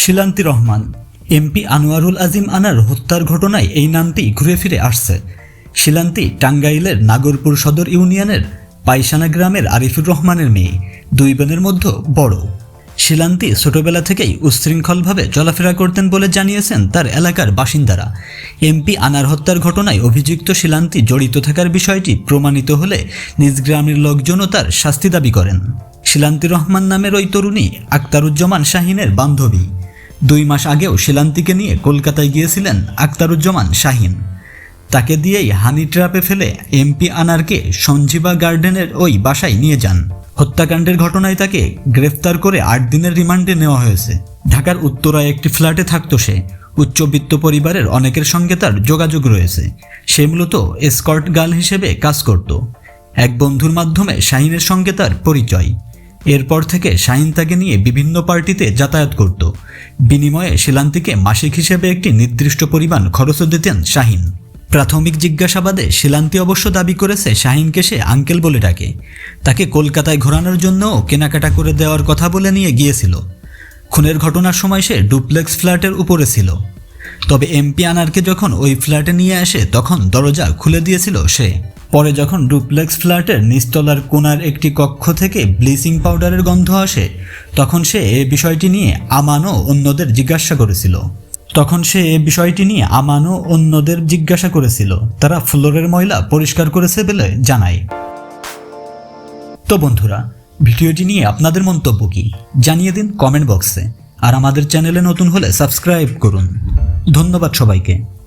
শিলান্তি Rahman, MP Anwarul Azim Anar হত্যার ঘটনায় এই নামটি ঘুরে ফিরে আসছে। শিলান্তি টাঙ্গাইলের নাগরপুর সদর ইউনিয়নের পাইসানা গ্রামের আরিফুর রহমানের মেয়ে, দুই বোনের মধ্যে বড়। শিলান্তি ছোটবেলা থেকেই উচ্ছৃঙ্খলভাবে চলাফেরা করতেন বলে জানিয়েছেন তার এলাকার বাসিন্দারা। এমপি আনার হত্যার ঘটনায় অভিযুক্ত শিলান্তি জড়িত থাকার বিষয়টি প্রমাণিত হলে নিজ গ্রামের লোকজনও তার শাস্তি দাবি করেন। শিলান্তি রহমান নামের ওই তরুণী আক্তারুজ্জামান শাহিনের বান্ধবী। দুই মাস আগেও শিলান্তিকে নিয়ে কলকাতায় গিয়েছিলেন আক্তারুজ্জামান শাহিন। তাকে দিয়েই হানি ট্র্যাপে ফেলে এমপি আনারকে সঞ্জীবা গার্ডেনের ওই বাসায় নিয়ে যান। হত্যাকাণ্ডের ঘটনায় তাকে গ্রেফতার করে আট দিনের রিমান্ডে নেওয়া হয়েছে। ঢাকার উত্তরায় একটি ফ্ল্যাটে থাকতো সে। উচ্চবিত্ত পরিবারের অনেকের সঙ্গে তার যোগাযোগ রয়েছে। সে মূলত এসকর্ট গার্ল হিসেবে কাজ করত। এক বন্ধুর মাধ্যমে শাহিনের সঙ্গে তার পরিচয়। এরপর থেকে শাহিন তাকে নিয়ে বিভিন্ন পার্টিতে যাতায়াত করত। বিনিময়ে শিলান্তিকে মাসিক হিসেবে একটি নির্দিষ্ট পরিমাণ খরচও দিতেন শাহিন। প্রাথমিক জিজ্ঞাসাবাদে শিলান্তি অবশ্য দাবি করেছে শাহিনকে সে আঙ্কেল বলে ডাকে। তাকে কলকাতায় ঘোরানোর জন্যও কেনাকাটা করে দেওয়ার কথা বলে নিয়ে গিয়েছিল। খুনের ঘটনার সময় সে ডুপ্লেক্স ফ্ল্যাটের উপরে ছিল। তবে এমপি আনারকে যখন ওই ফ্ল্যাটে নিয়ে আসে, তখন দরজা খুলে দিয়েছিল সে। পরে যখন ডুপ্লেক্স ফ্ল্যাটের নিচতলার কোনার একটি কক্ষ থেকে ব্লিচিং পাউডারের গন্ধ আসে, তখন সে এ বিষয়টি নিয়ে আমানও অন্যদের জিজ্ঞাসা করেছিল। তখন সে এ বিষয়টি নিয়ে আমানও অন্যদের জিজ্ঞাসা করেছিল। তারা ফ্লোরের ময়লা পরিষ্কার করেছে বলে জানায়। তো বন্ধুরা, ভিডিওটি নিয়ে আপনাদের মন্তব্য কি? জানিয়ে দিন কমেন্ট বক্সে। আর আমাদের চ্যানেলে নতুন হলে সাবস্ক্রাইব করুন। ধন্যবাদ সবাইকে।